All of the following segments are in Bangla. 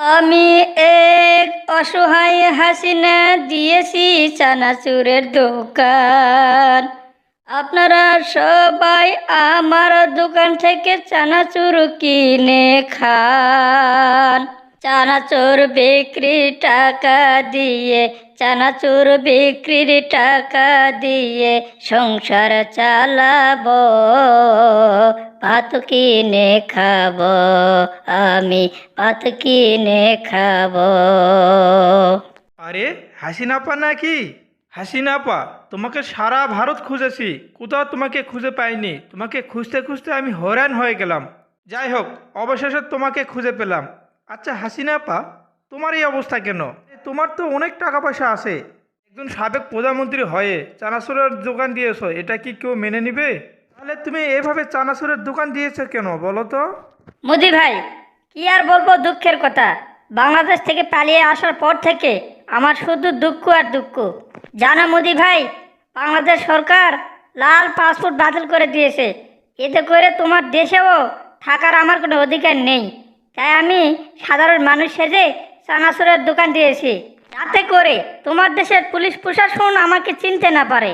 আমি এক অসহায় হাসিনা দিয়েছি চানাচুরের দোকান। আপনারা সবাই আমার দোকান থেকে চানাচুর কিনে খান। চানাচুর বিক্রির টাকা দিয়ে, চানাচুর বিক্রির টাকা দিয়ে সংসার চালাবো। ভাত কিনে খাব, আমি ভাত কিনে খাব। আরে, হাসিনাপা নাকি? হাসিনাপা, তোমাকে সারা ভারত খুঁজেছি। কোথাও তোমাকে খুঁজে পাইনি। তোমাকে খুঁজতে খুঁজতে আমি হয়রান হয়ে গেলাম। যাই হোক, অবশেষে তোমাকে খুঁজে পেলাম। আচ্ছা হাসিনাপা, তোমার এই অবস্থা কেন? তোমার তো অনেক টাকা পয়সা আছে। একজন সাবেক প্রধানমন্ত্রী হয়ে চানাচুরের দোকান দিয়েছ, এটা কি কেউ মেনে নিবে? তাহলে তুমি এভাবে চানাচুরের দোকান দিয়েছ কেন, বলো তো? মোদি ভাই, কি আর বলব দুঃখের কথা? বাংলাদেশ থেকে পালিয়ে আসার পর থেকে আমার শুধু দুঃখ আর দুঃখ। জানো মোদি ভাই, বাংলাদেশ সরকার লাল পাসপোর্ট বাতিল করে দিয়েছে। এতে করে তোমার দেশেও থাকার আমার কোনো অধিকার নেই। তাই আমি সাধারণ মানুষ সেজে চানাচুরের দোকান দিয়েছি। যাতে করে তোমার দেশের পুলিশ প্রশাসন আমাকে চিনতে না পারে।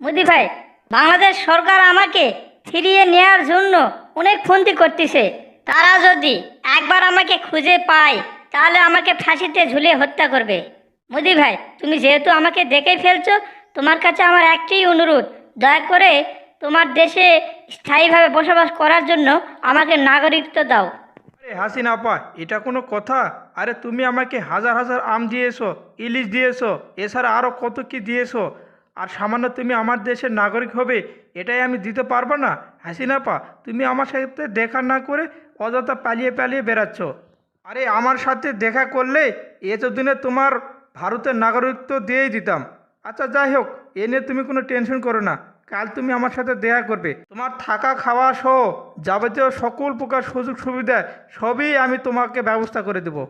মোদি ভাই বাংলাদেশ সরকার আমাকে ফিরিয়ে নেওয়ার জন্য অনেক ফন্দি করতেছে। তারা যদি একবার আমাকে খুঁজে পায়, তাহলে আমাকে ফাঁসিতে ঝুলে হত্যা করবে। মোদি ভাই, তুমি যেহেতু আমাকে দেখেই ফেলছো, তোমার কাছে আমার একটাই অনুরোধ, দয়া করে তোমার দেশে স্থায়ীভাবে বসবাস করার জন্য আমাকে নাগরিকত্ব দাও। আরে হাসিনা আপা, এটা কোনো কথা? আরে তুমি আমাকে হাজার হাজার আম দিয়েছ, ইলিশ দিয়েছ, এছাড়া আরও কত কি দিয়েছ? আর সামান্য তুমি আমার দেশের নাগরিক হবে, এটাই আমি দিতে পারব না। হাসিনা আপা তুমি আমার সাথে দেখা না করে অযথা পালিয়ে পালিয়ে বেড়াচ্ছ। আরে আমার সাথে দেখা করলে এতদিনে তোমার ভারতের নাগরিকত্ব দিয়েই দিতাম। আচ্ছা যাই হোক, এ নিয়ে তুমি কোনো টেনশন করো না। কাল তুমি আমার সাথে দেখা করবে। তোমার থাকা, খাওয়া সহ যাবতীয় সকল প্রকার সুযোগ সুবিধা সবই আমি তোমাকে ব্যবস্থা করে দেবো।